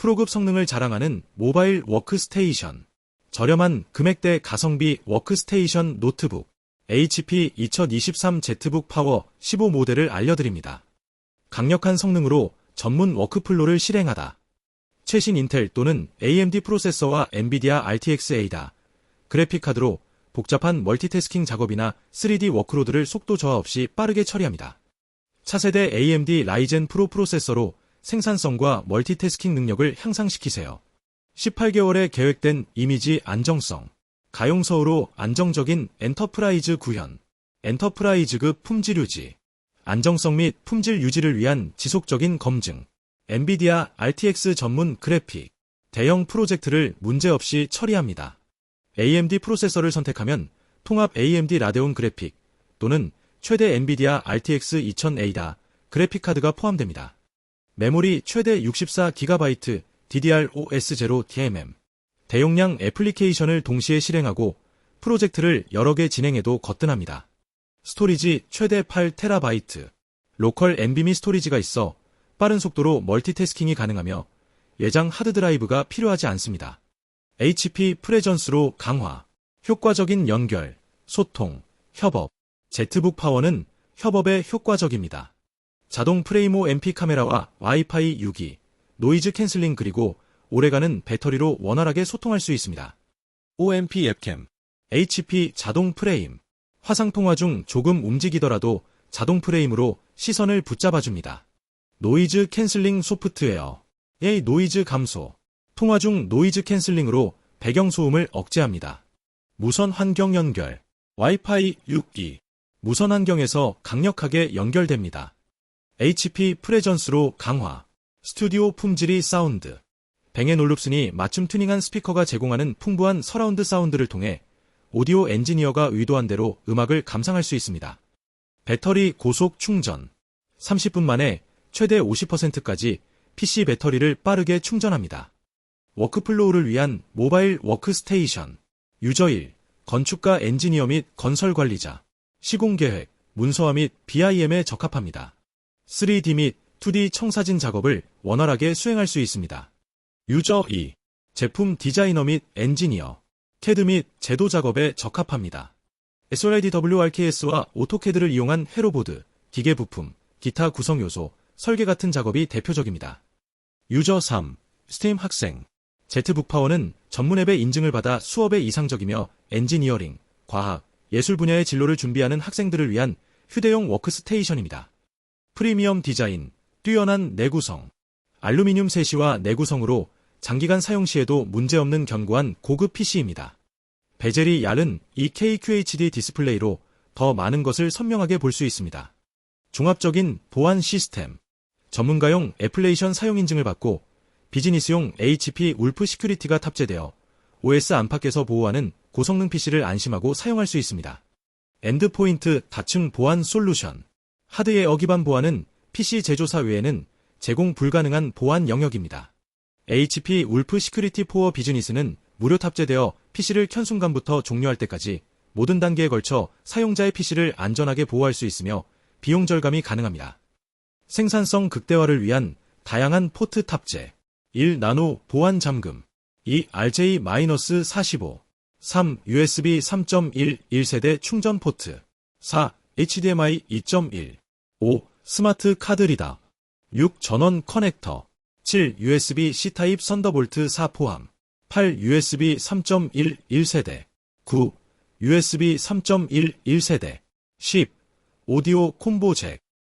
프로급 성능을 자랑하는 모바일 워크스테이션. 저렴한 금액대 가성비 워크스테이션 노트북. HP 2023 Z북 파워 15 모델을 알려드립니다. 강력한 성능으로 전문 워크플로를 실행하다. 최신 인텔 또는 AMD 프로세서와 엔비디아 RTX A다. 그래픽카드로 복잡한 멀티태스킹 작업이나 3D 워크로드를 속도 저하 없이 빠르게 처리합니다. 차세대 AMD 라이젠 프로 프로세서로 생산성과 멀티태스킹 능력을 향상시키세요. 18개월에 계획된 이미지 안정성, 가용서우로 안정적인 엔터프라이즈 구현, 엔터프라이즈급 품질 유지, 안정성 및 품질 유지를 위한 지속적인 검증, 엔비디아 RTX 전문 그래픽, 대형 프로젝트를 문제없이 처리합니다. AMD 프로세서를 선택하면 통합 AMD 라데온 그래픽 또는 최대 엔비디아 RTX 2000A다 그래픽카드가 포함됩니다. 메모리 최대 64GB DDR5S0 DMM 대용량 애플리케이션을 동시에 실행하고 프로젝트를 여러 개 진행해도 거뜬합니다. 스토리지 최대 8TB 로컬 NVMe 스토리지가 있어 빠른 속도로 멀티태스킹이 가능하며 예장 하드드라이브가 필요하지 않습니다. HP 프레전스로 강화, 효과적인 연결, 소통, 협업, 제트북 파워는 협업에 효과적입니다. 자동 프레이모 MP 카메라와 와이파이 6기, 노이즈 캔슬링 그리고 오래가는 배터리로 원활하게 소통할 수 있습니다. OMP 앱캠, HP 자동 프레임, 화상 통화 중 조금 움직이더라도 자동 프레임으로 시선을 붙잡아줍니다. 노이즈 캔슬링 소프트웨어, 의 노이즈 감소, 통화 중 노이즈 캔슬링으로 배경 소음을 억제합니다. 무선 환경 연결, 와이파이 6기, 무선 환경에서 강력하게 연결됩니다. HP 프레전스로 강화, 스튜디오 품질이 사운드, 뱅앤 올룹슨이 맞춤 튜닝한 스피커가 제공하는 풍부한 서라운드 사운드를 통해 오디오 엔지니어가 의도한 대로 음악을 감상할 수 있습니다. 배터리 고속 충전, 30분 만에 최대 50%까지 PC 배터리를 빠르게 충전합니다. 워크플로우를 위한 모바일 워크스테이션, 유저1, 건축가 엔지니어 및 건설 관리자, 시공 계획, 문서화 및 BIM에 적합합니다. 3D 및 2D 청사진 작업을 원활하게 수행할 수 있습니다. 유저 2. 제품 디자이너 및 엔지니어, 캐드 및 제도 작업에 적합합니다. SOLIDWRKS와 오토캐드를 이용한 회로보드, 기계 부품, 기타 구성 요소, 설계 같은 작업이 대표적입니다. 유저 3. 스팀 학생. 제트북 파워는 전문 앱의 인증을 받아 수업에 이상적이며 엔지니어링, 과학, 예술 분야의 진로를 준비하는 학생들을 위한 휴대용 워크스테이션입니다. 프리미엄 디자인, 뛰어난 내구성, 알루미늄 세시와 내구성으로 장기간 사용 시에도 문제없는 견고한 고급 PC입니다. 베젤이 얇은 EKQHD 디스플레이로 더 많은 것을 선명하게 볼 수 있습니다. 종합적인 보안 시스템, 전문가용 애플레이션 사용 인증을 받고 비즈니스용 HP 울프 시큐리티가 탑재되어 OS 안팎에서 보호하는 고성능 PC를 안심하고 사용할 수 있습니다. 엔드포인트 다층 보안 솔루션 하드웨어 기반 보안은 PC 제조사 외에는 제공 불가능한 보안 영역입니다. HP 울프 시큐리티 포어 비즈니스는 무료 탑재되어 PC를 켠 순간부터 종료할 때까지 모든 단계에 걸쳐 사용자의 PC를 안전하게 보호할 수 있으며 비용 절감이 가능합니다. 생산성 극대화를 위한 다양한 포트 탑재 1. 나노 보안 잠금 2. RJ-45 3. USB 3.1 1세대 충전 포트 4. HDMI 2.1 5. 스마트 카드 리더 6. 전원 커넥터 7. USB C 타입 썬더볼트 4 포함 8. USB 3.1 1세대 9. USB 3.1 1세대 10. 오디오 콤보 잭